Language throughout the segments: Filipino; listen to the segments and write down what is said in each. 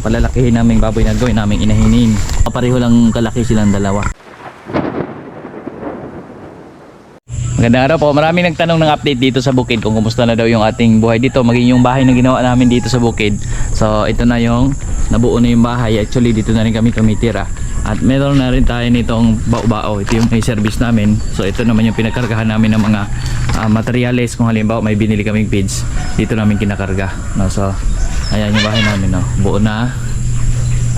palalakihin namin baboy na gawin namin inahinin. Pareho lang kalaki silang dalawa. Magandang araw po. Maraming nagtanong ng update dito sa bukid kung kumusta na daw yung ating buhay dito. Maging yung bahay na ginawa namin dito sa bukid. So ito na yung nabuo na yung bahay. Actually dito na rin kami tumitira. At meron na rin tayo nitong bao-bao. Ito yung may service namin. So ito naman yung pinakargahan namin ng mga ah, materyales. Kung halimbawa may binili kaming feeds, dito namin kinakarga. No? So ayan yung bahay namin. No? Buo na.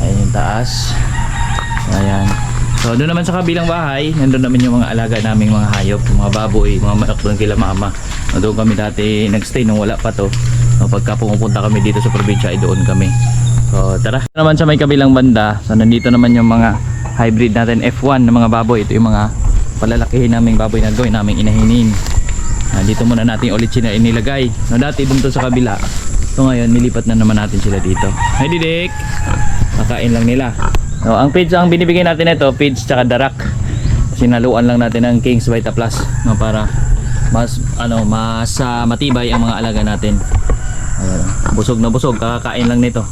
Ayan yung taas. Ayan. So doon naman sa kabilang bahay, nandun naman yung mga alaga naming mga hayop, mga baboy, mga manok doon kila mama. Doon kami dati nagstay nung wala pa to. No, pagka pumupunta kami dito sa probinsya ay doon kami. So tara. Naman sa may kabilang banda, so nandito naman yung mga hybrid natin F1 na mga baboy. Ito yung mga palalakihin naming baboy na gawin naming inahinin. Ah, dito muna natin ulit sila inilagay. No, dati doon to sa kabila. So ngayon nilipat na naman natin sila dito. Hi Didik! Kakain lang nila. No, ang feeds ang binibigay natin ito, feeds tsaka darak. Sinaluan lang natin ng King's Vita Plus no para mas ano, mas ah, matibay ang mga alaga natin. Ayan, busog na busog, kakakain lang nito.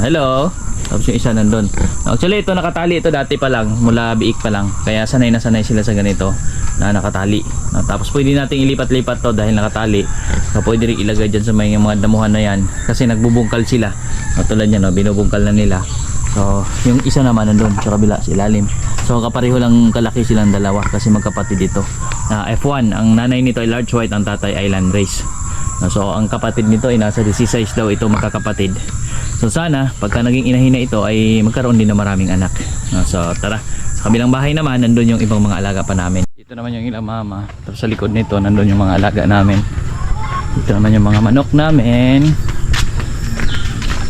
Hello. Tapos yung isa nandun. Actually ito nakatali ito dati pa lang, mula biik pa lang. Kaya sanay na sanay sila sa ganito na nakatali. Tapos pwede nating ilipat-lipat to dahil nakatali. So, pwede rin ilagay dyan sa may mga damuhan na yan kasi nagbubungkal sila. Tulad yan, no, binubungkal na nila. So, yung isa naman nandun sa kabila, sa ilalim. So, kapareho lang kalaki silang dalawa kasi magkapatid dito. Na F1, ang nanay nito ay large white, ang tatay island race. So, ang kapatid nito ay nasa disease size daw ito magkakapatid. So, sana, pagka naging inahina ito ay magkaroon din ng maraming anak. So, tara. Sa kabilang bahay naman, nandun yung ibang mga alaga pa namin. Dito naman yung ilang mama. Tapos sa likod nito, nandun yung mga alaga namin. Dito naman yung mga manok namin.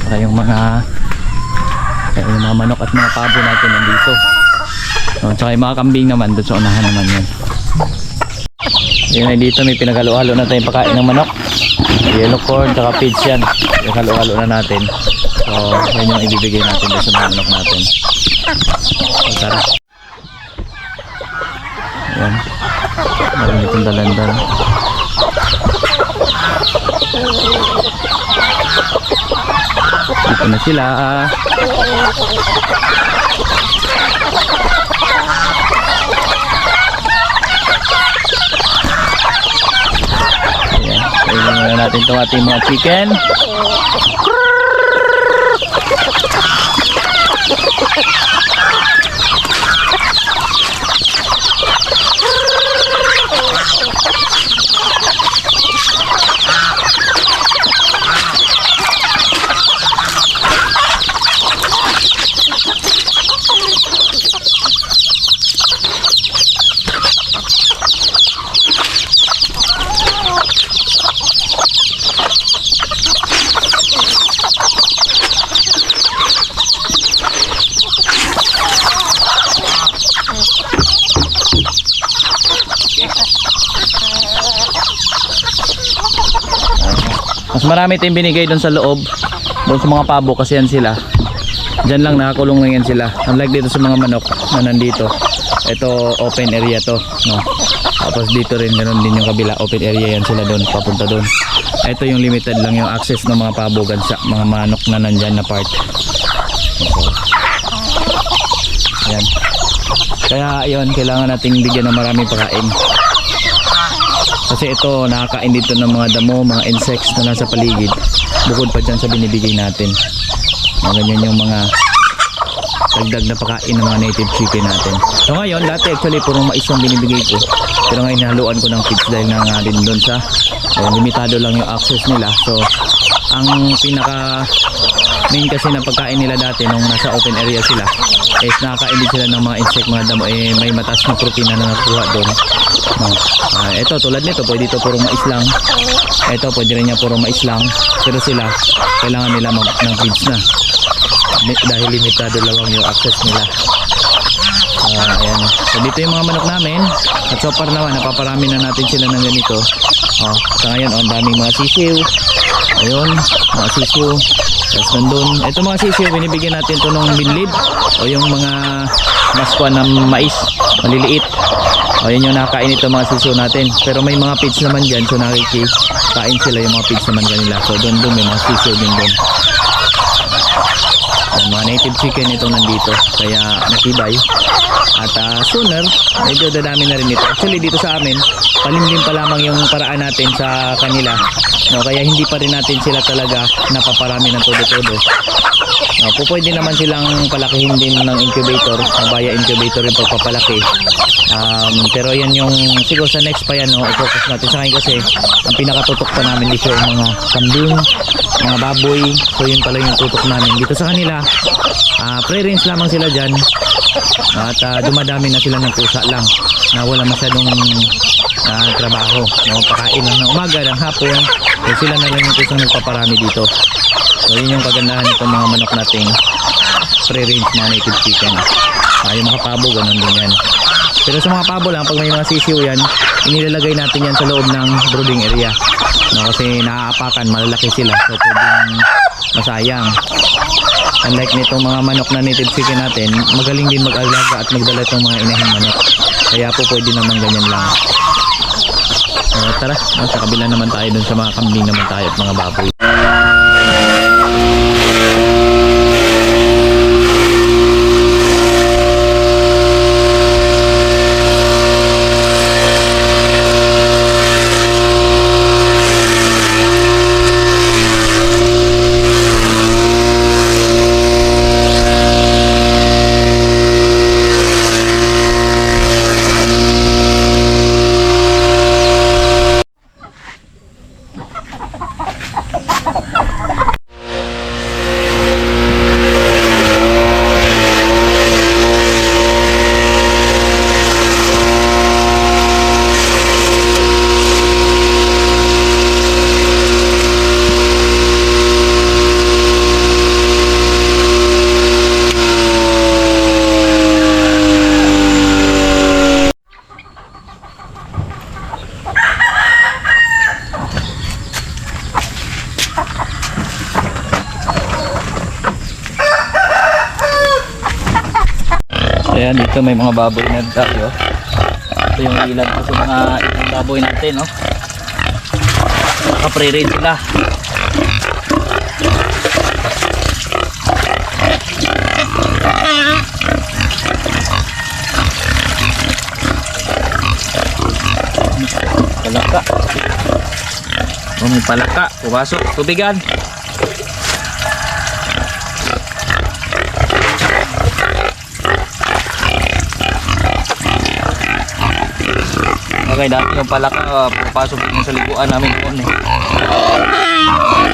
Saka yung mga kaya yung mga manok at mga pabo natin nandito. So, tsaka yung mga kambing naman, doon sa unahan naman yun. Yun ay dito may pinagalo-halo na tayong pakain ng manok. Yellow corn, tsaka pigs yan. Pinagalo-halo na natin. So, yan yung ibibigay natin sa mga manok natin. So, tara. Ayan. Meron itong dalandan. Dito na sila. Ayan. Ayan muna natin itong ating mga chicken. Marami tayong binigay doon sa loob. Doon sa mga pabo kasi yan sila. Diyan lang nakakulong lang yan sila. Unlike dito sa mga manok na nandito. Ito open area to. No? Tapos dito rin ganun din yung kabila. Open area yan sila doon. Papunta doon. Ito yung limited lang yung access ng mga pabo gansa. Mga manok na nandyan na part. Okay. Yan. Kaya yun, kailangan nating bigyan ng maraming pagkain. Kasi ito, nakakain dito ng mga damo, mga insects na nasa paligid. Bukod pa dyan sa binibigay natin. Mga ganyan yung mga dagdag na pagkain ng mga native chicken natin. So ngayon, dati actually puro mais yung binibigay ko. Pero ngayon haluan ko ng feeds dahil na nga din doon sa eh, limitado lang yung access nila. So, ang pinaka main kasi na pagkain nila dati nung nasa open area sila is nakakain din sila ng mga insect, mga damo. Eh, may mataas na protina na nakuha doon. No. Ah, ito tulad nito, pwede ito puro mais lang. Ito pwede rin niya puro mais lang. Pero sila, kailangan nila mag ng feeds na. Dahil limitado lang yung access nila. Ah, ayan. So dito yung mga manok namin. At so far naman, napaparami na natin sila ng ganito. Oh, sa ngayon, oh, ang daming mga sisiw. Ayun, mga sisiw. Tapos nandun, ito mga sisiw, binibigyan natin to ng binlid. O yung mga maskwa ng mais, maliliit. O yun yung nakakain ito mga sisiw natin. Pero may mga pigs naman dyan, so nakikikain sila yung mga pigs naman kanila. So doon doon, may mga sisiw din doon. Yan, mga native chicken itong nandito. Kaya matibay. At ah, sooner, medyo dadami na rin ito. Actually, dito sa amin, palimlim pa lamang yung paraan natin sa kanila. No, kaya hindi pa rin natin sila talaga napaparami ng todo-todo. No, po pwede naman silang palakihin din ng incubator, na via incubator yung pagpapalaki. Um, pero yan yung, siguro sa next pa yan, no, i-focus natin sa akin kasi ang pinakatutok pa namin dito yung mga kambing, mga baboy, so yun pala yung tutok namin. Dito sa kanila, ah pre-range lamang sila dyan at ah, dumadami na sila ng pusa lang na wala masyadong ah, trabaho. No, pakain lang ng umaga, ng hapon, so sila na lang yung kusang nagpaparami dito. So yun yung kagandahan nitong mga manok nating pre-range mga native chicken. Ah, yung mga pabo, ganun din yan. Pero sa mga pabo lang, pag may mga sisiw yan, inilalagay natin yan sa loob ng brooding area. No, kasi naaapakan, malalaki sila. So pwedeng masayang. Unlike nitong mga manok na native chicken natin, magaling din mag-alaga at magdala itong mga inahing manok. Kaya po pwede naman ganyan lang. So, tara, sa kabila naman tayo dun sa mga kambing naman tayo at mga baboy. Ayan, dito may mga baboy na tayo. Ito yung ilan ko sa mga ilang baboy natin, no? Nakapre-raid sila. Palaka. Oh, may palaka. Pumasok. Tubigan. Okay, dati yung palaka, uh, pupasok yung sa liguan namin noon eh.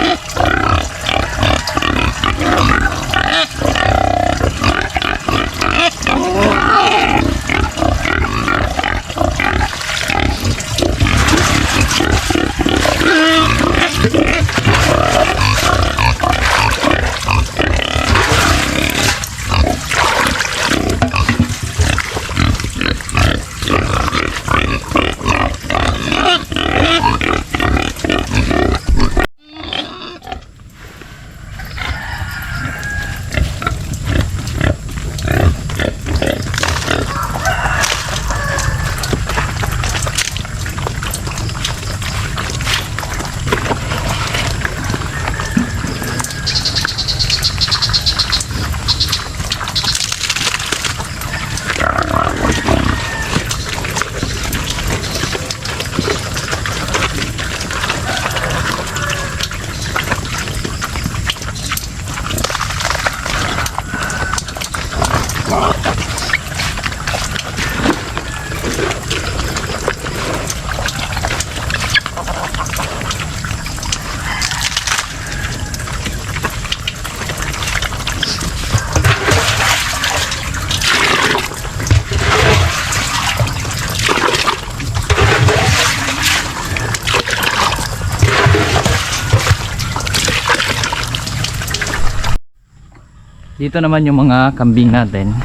Dito naman yung mga kambing natin.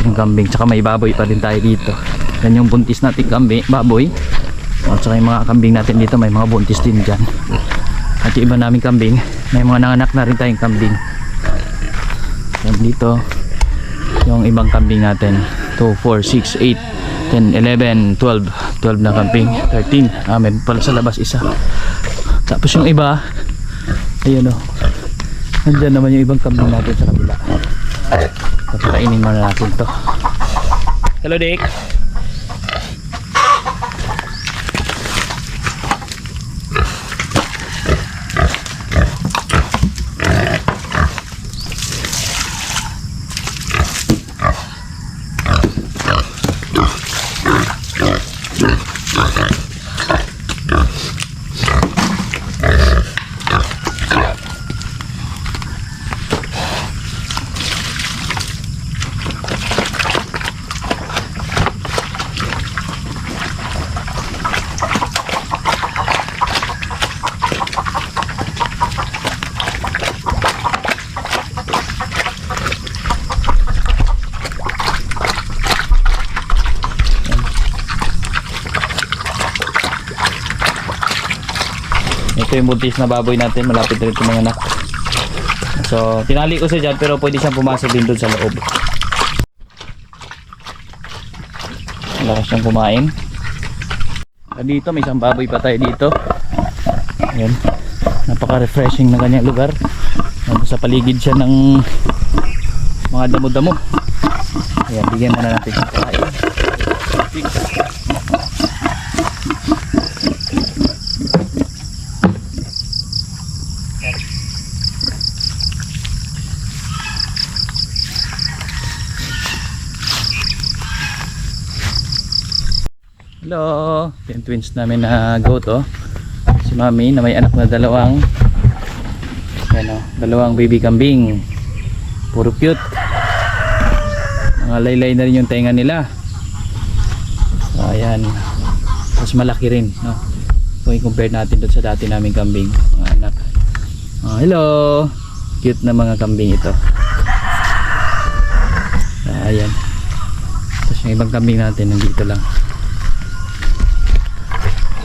Yung kambing, tsaka may baboy pa din tayo dito. Yan yung buntis natin kambing, baboy. O, tsaka yung mga kambing natin dito, may mga buntis din dyan. At yung iba namin kambing, may mga nanganak na rin tayong kambing. Yan dito, yung ibang kambing natin. 2, 4, 6, 8, 10, 11, 12. 12 na kambing. 13. Ah, meron pala sa labas isa. Tapos yung iba, ayun o. Nandyan naman yung ibang kambing natin sa kabila. Papakainin muna natin to. Hello, Dick. Ito yung buntis na baboy natin. Malapit na rin ito mga anak. So, tinali ko siya dyan pero pwede siyang pumasok din doon sa loob. Lakas siyang kumain. Ah, Dito, may isang baboy pa tayo dito. Ayan. Napaka-refreshing na kanyang lugar. Sa paligid siya ng mga damo-damo. Ayan, bigyan muna natin siya kain. Hello! Yung twins namin na goat oh. Si mami na may anak na dalawang Yan oh, dalawang baby kambing. Puro cute. Mga laylay na rin yung tenga nila. So ayan. Mas malaki rin, no? Kung i-compare natin doon sa dati naming kambing, mga anak. Oh, hello! Cute na mga kambing ito. Ah, ayan. Tapos yung ibang kambing natin nandito lang.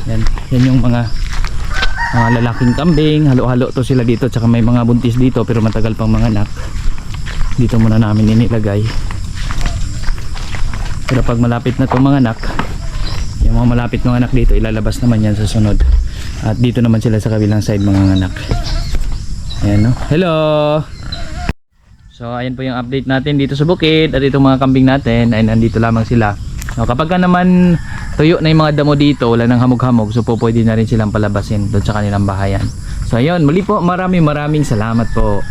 Yan, yan yung mga mga lalaking kambing, halo-halo to sila dito tsaka may mga buntis dito pero matagal pang mga anak. Dito muna namin inilagay. Pero pag malapit na itong mga anak, yung mga malapit ng anak dito, ilalabas naman yan sa sunod. At dito naman sila sa kabilang side mga anak. Ayan no. Hello! So ayan po yung update natin dito sa bukid at itong mga kambing natin ay nandito lamang sila. So, kapag ka naman tuyo na yung mga damo dito, wala nang hamog-hamog, so po pwede na rin silang palabasin doon sa kanilang bahayan. So ayun, muli po maraming maraming salamat po.